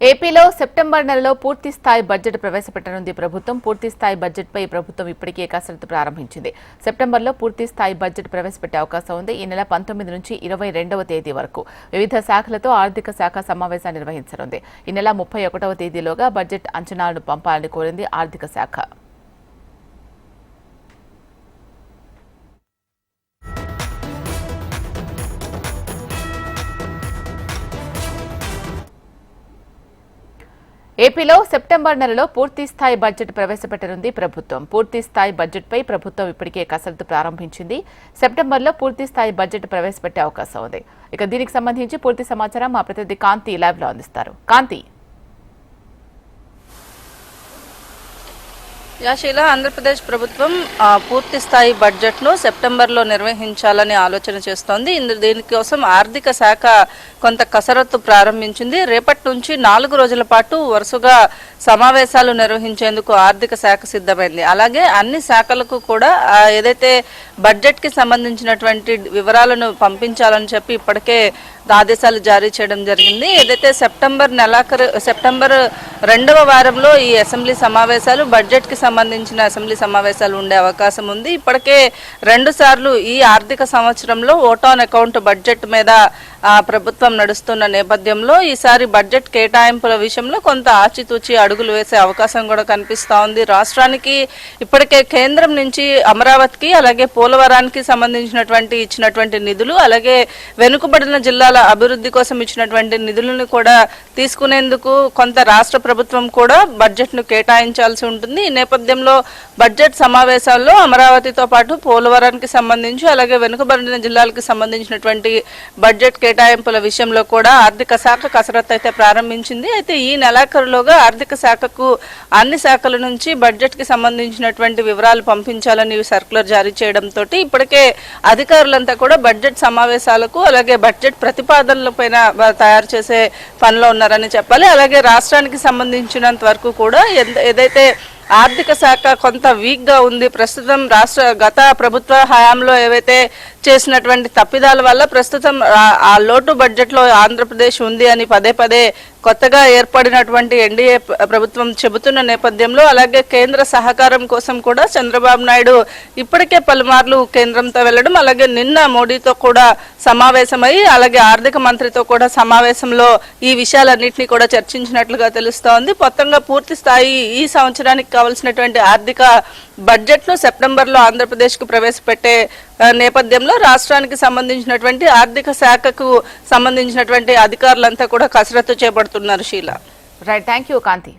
ఏపీలో సెప్టెంబర్ నెలలో పూర్తి స్థాయి బడ్జెట్ ప్రవేశపెట్టనుంది. ప్రభుత్వం పూర్తి స్థాయి బడ్జెట్పై ప్రభుత్వం ఇప్పటికే కసరత్తు ప్రారంభించింది. సెప్టెంబర్లో పూర్తి స్థాయి బడ్జెట్ ప్రవేశపెట్టే అవకాశం ఉంది. ఈ నెల పంతొమ్మిది నుంచి ఇరవై రెండవ తేదీ వరకు వివిధ శాఖలతో ఆర్థిక శాఖ సమావేశాన్ని నిర్వహించనుంది. ఈ నెల ముప్పై ఒకటవ తేదీలోగా బడ్జెట్ అంచనాలను పంపాలని కోరింది ఆర్థిక శాఖ. ఏపీలో సెప్టెంబర్ నెలలో పూర్తి స్థాయి బడ్జెట్ ప్రవేశపెట్టనుంది ప్రభుత్వం. పూర్తి స్థాయి బడ్జెట్పై ప్రభుత్వం ఇప్పటికే కసరత్తు ప్రారంభించింది. సెప్టెంబర్లో పూర్తి స్థాయి బడ్జెట్ ప్రవేశపెట్టే అవకాశం ఉంది. ఇక దీనికి సంబంధించి పూర్తి సమాచారం మా ప్రతినిధి కాంతి లైవ్లో అందిస్తారు. కాంతి. యాశీల ఆంధ్రప్రదేశ్ ప్రభుత్వం పూర్తి స్థాయి బడ్జెట్ను సెప్టెంబర్లో నిర్వహించాలని ఆలోచన చేస్తోంది. ఇందు దీనికోసం ఆర్థిక శాఖ కొంత కసరత్తు ప్రారంభించింది. రేపటి నుంచి నాలుగు రోజుల పాటు వరుసగా సమావేశాలు నిర్వహించేందుకు ఆర్థిక శాఖ సిద్ధమైంది. అలాగే అన్ని శాఖలకు కూడా ఏదైతే బడ్జెట్కి సంబంధించినటువంటి వివరాలను పంపించాలని చెప్పి ఇప్పటికే ఆదేశాలు జారీ చేయడం జరిగింది. ఏదైతే సెప్టెంబర్ నెలాఖరు సెప్టెంబర్ రెండవ వారంలో ఈ అసెంబ్లీ సమావేశాలు బడ్జెట్కి సంబంధించిన అసెంబ్లీ సమావేశాలు ఉండే అవకాశం ఉంది. ఇప్పటికే రెండు సార్లు ఈ ఆర్థిక సంవత్సరంలో ఓటాన్ అకౌంట్ బడ్జెట్ మీద ప్రభుత్వం నడుస్తున్న నేపథ్యంలో ఈసారి బడ్జెట్ కేటాయింపుల విషయంలో కొంత ఆచితూచి అడుగులు వేసే అవకాశం కూడా కనిపిస్తూ ఉంది. రాష్ట్రానికి ఇప్పటికే కేంద్రం నుంచి అమరావతికి అలాగే పోలవరానికి సంబంధించినటువంటి ఇచ్చినటువంటి నిధులు అలాగే వెనుకబడిన జిల్లాల అభివృద్ధి కోసం ఇచ్చినటువంటి నిధులను కూడా తీసుకునేందుకు కొంత రాష్ట్ర ప్రభుత్వం కూడా బడ్జెట్ను కేటాయించాల్సి ఉంటుంది. ఈ నేపథ్యంలో బడ్జెట్ సమావేశాల్లో అమరావతితో పాటు పోలవరానికి సంబంధించి అలాగే వెనుకబడిన జిల్లాలకు సంబంధించినటువంటి బడ్జెట్ కేటాయింపుల విషయంలో కూడా ఆర్థిక శాఖ కసరత్తు అయితే ప్రారంభించింది. అయితే ఈ నెలాఖరులోగా ఆర్థిక శాఖకు అన్ని శాఖల నుంచి బడ్జెట్కి సంబంధించినటువంటి వివరాలు పంపించాలని సర్కులర్ జారీ చేయడంతో ఇప్పటికే అధికారులంతా కూడా బడ్జెట్ సమావేశాలకు అలాగే బడ్జెట్ ప్రతిపాదనల పైన తయారు చేసే పనిలో ఉన్నారని చెప్పాలి. అలాగే రాష్ట్రానికి సంబంధించినంత వరకు కూడా ఎంత- ఏదైతే ఆర్థిక శాఖ కొంత వీక్గా ఉంది ప్రస్తుతం రాష్ట్ర గత ప్రభుత్వ హయాంలో ఏవైతే చేసినటువంటి తప్పిదాల వల్ల ప్రస్తుతం ఆ- లోటు బడ్జెట్లో ఆంధ్రప్రదేశ్ ఉంది అని పదే పదే కొత్తగా ఏర్పడినటువంటి ఎన్డీఏ ప్రభుత్వం చెబుతున్న నేపథ్యంలో అలాగే కేంద్ర సహకారం కోసం కూడా చంద్రబాబు నాయుడు ఇప్పటికే పలుమార్లు కేంద్రంతో వెళ్ళడం అలాగే నిన్న మోడీతో కూడా సమావేశమై అలాగే ఆర్థిక మంత్రితో కూడా సమావేశంలో ఈ విషయాలన్నింటినీ కూడా చర్చించినట్లుగా తెలుస్తోంది. మొత్తంగా పూర్తి స్థాయి ఈ సంవత్సరానికి కావాల్సినటువంటి ఆర్థిక బడ్జెట్ను సెప్టెంబర్లో ఆంధ్రప్రదేశ్కు ప్రవేశపెట్టే నేపథ్యంలో రాష్ట్రానికి సంబంధించినటువంటి ఆర్థిక శాఖకు సంబంధించినటువంటి అధికారులంతా కూడా కసరత్తు చేపడుతున్నారు శీల రైట్ థ్యాంక్ యూ కాంతి